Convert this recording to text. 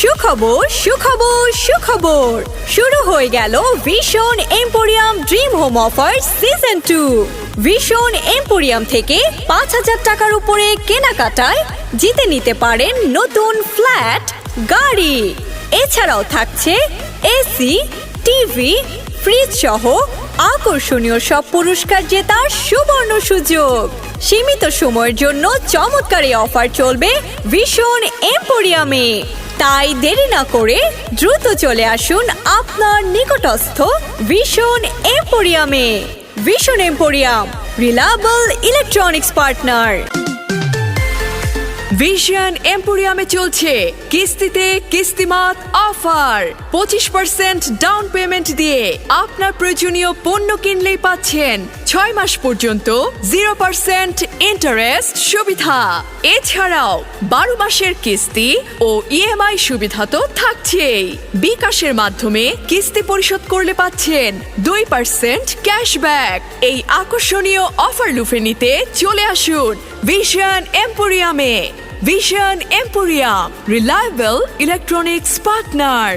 সুখবর সুখবর সুখবর। শুরু হয়ে গেল Vision Emporium dream home offer season two Vision Emporium থেকে পাঁচ হাজার টাকার উপরে কেনাকাটায় জিতে নিতে পারেন নতুন ফ্ল্যাট গাড়ি। এছাড়াও থাকছে এসি টিভি ফ্রিজ সহ আকর্ষণীয় সব পুরস্কার জেতার সুবর্ণ সুযোগ। সীমিত সময়ের জন্য চমৎকার অফার চলবে ভীষণ এম্পোরিয়ামে তাই দেরি না করে দ্রুত চলে আসুন আপনার নিকটস্থ Vision এম্পোরিয়ামে। Vision Emporium reliable electronics partner Vision এম্পোরিয়ামে চলছে। কিস্তিতে কিস্তিমাত অফার। পঁচিশ পার্সেন্ট ডাউন পেমেন্ট দিয়ে আপনার প্রয়োজনীয় পণ্য কিনলেই পাচ্ছেন ছয় মাস পর্যন্ত জিরো পার্সেন্ট ইন্টারেস্ট সুবিধা। এছাড়াও বারো মাসের কিস্তি ও ইএমআই সুবিধা তো থাকছেই। বিকাশের মাধ্যমে কিস্তি পরিশোধ করলে পাচ্ছেন দুই পার্সেন্ট ক্যাশব্যাক এই আকর্ষণীয় অফার লুফে নিতে চলে আসুন Vision এম্পোরিয়ামে Vision Emporium reliable electronics partner